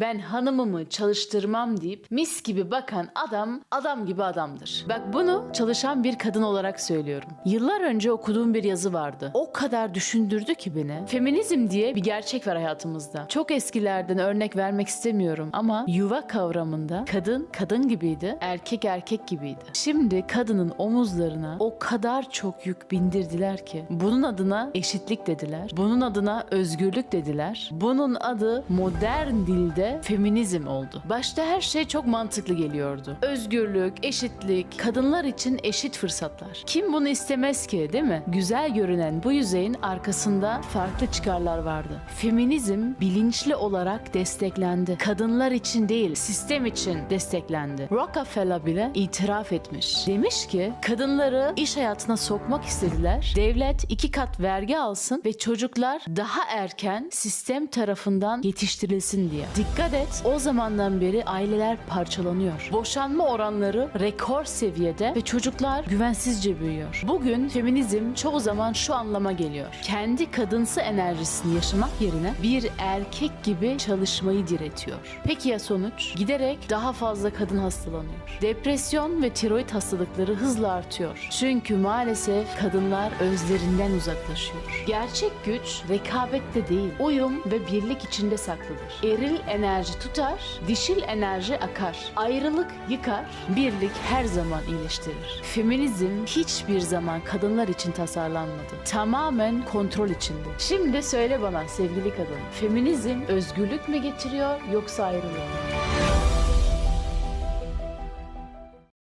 Ben hanımımı çalıştırmam deyip mis gibi bakan adam adam gibi adamdır. Bak bunu çalışan bir kadın olarak söylüyorum. Yıllar önce okuduğum bir yazı vardı. O kadar düşündürdü ki beni. Feminizm diye bir gerçek var hayatımızda. Çok eskilerden örnek vermek istemiyorum ama yuva kavramında kadın kadın gibiydi, erkek erkek gibiydi. Şimdi kadının omuzlarına o kadar çok yük bindirdiler ki bunun adına eşitlik dediler. Bunun adına özgürlük dediler. Bunun adı modern dilde feminizm oldu. Başta her şey çok mantıklı geliyordu. Özgürlük, eşitlik, kadınlar için eşit fırsatlar. Kim bunu istemez ki değil mi? Güzel görünen bu yüzeyin arkasında farklı çıkarlar vardı. Feminizm bilinçli olarak desteklendi. Kadınlar için değil, sistem için desteklendi. Rockefeller bile itiraf etmiş. Demiş ki kadınları iş hayatına sokmak istediler. Devlet iki kat vergi alsın ve çocuklar daha erken sistem tarafından yetiştirilsin diye. Dikkat et o zamandan beri aileler parçalanıyor. Boşanma oranları rekor seviyede ve çocuklar güvensizce büyüyor. Bugün feminizm çoğu zaman şu anlama geliyor. Kendi kadınsı enerjisini yaşamak yerine bir erkek gibi çalışmayı diretiyor. Peki ya sonuç? Giderek daha fazla kadın hastalanıyor. Depresyon ve tiroid hastalıkları hızla artıyor. Çünkü maalesef kadınlar özlerinden uzaklaşıyor. Gerçek güç rekabette değil, uyum ve birlik içinde saklıdır. Eril enerji tutar, dişil enerji akar. Ayrılık yıkar, birlik her zaman iyileştirir. Feminizm hiçbir zaman kadınlar için tasarlanmadı. Tamamen kontrol içinde. Şimdi söyle bana sevgili kadın, feminizm özgürlük mü getiriyor yoksa ayrılık mı?